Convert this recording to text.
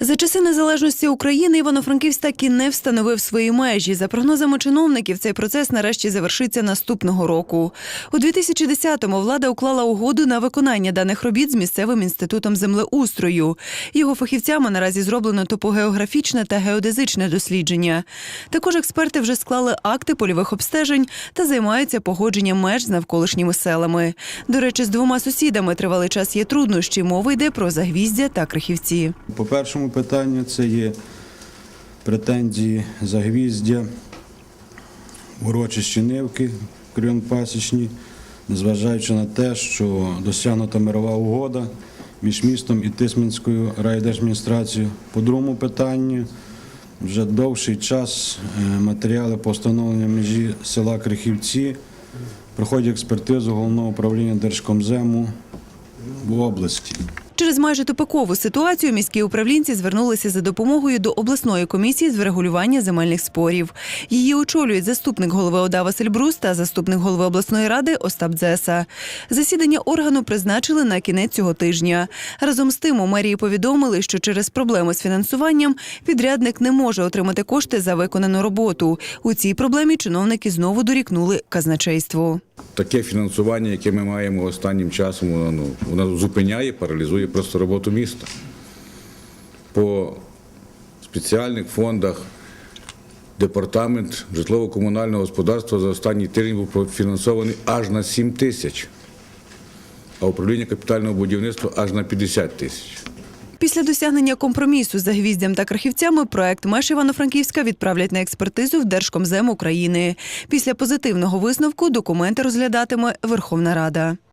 За часи незалежності України Івано-Франківськ так і не встановив свої межі. За прогнозами чиновників, цей процес нарешті завершиться наступного року. У 2010-му влада уклала угоду на виконання даних робіт з місцевим інститутом землеустрою. Його фахівцями наразі зроблено топогеографічне та геодезичне дослідження. Також експерти вже склали акти польових обстежень та займаються погодженням меж з навколишніми селами. До речі, з двома сусідами тривалий час є труднощі. Мова йде про загвіздя та крихівці. По першому питанню це є претензії загвіздя, урочищі Нивки, Крюн Пасічні, незважаючи на те, що досягнута мирова угода між містом і Тисменською райдержадміністрацією. По другому питанню вже довший час е, матеріали по встановленню межі села Крихівці проходять експертизу головного управління Держкомзему в області. Через майже тупикову ситуацію міські управлінці звернулися за допомогою до обласної комісії з врегулювання земельних спорів. Її очолюють заступник голови ОДА Василь Брус та заступник голови обласної ради Остап Дзеса. Засідання органу призначили на кінець цього тижня. Разом з тим у мерії повідомили, що через проблеми з фінансуванням підрядник не може отримати кошти за виконану роботу. У цій проблемі чиновники знову дорікнули казначейству. Таке фінансування, яке ми маємо останнім часом, воно, ну, воно зупиняє, паралізує просто роботу міста. По спеціальних фондах департамент житлово-комунального господарства за останній тиждень був профінансований аж на 7 тисяч, а управління капітального будівництва аж на 50 тисяч. Після досягнення компромісу за гвіздям та крахівцями проект меж Івано-Франківська відправлять на експертизу в Держкомзем України. Після позитивного висновку документи розглядатиме Верховна Рада.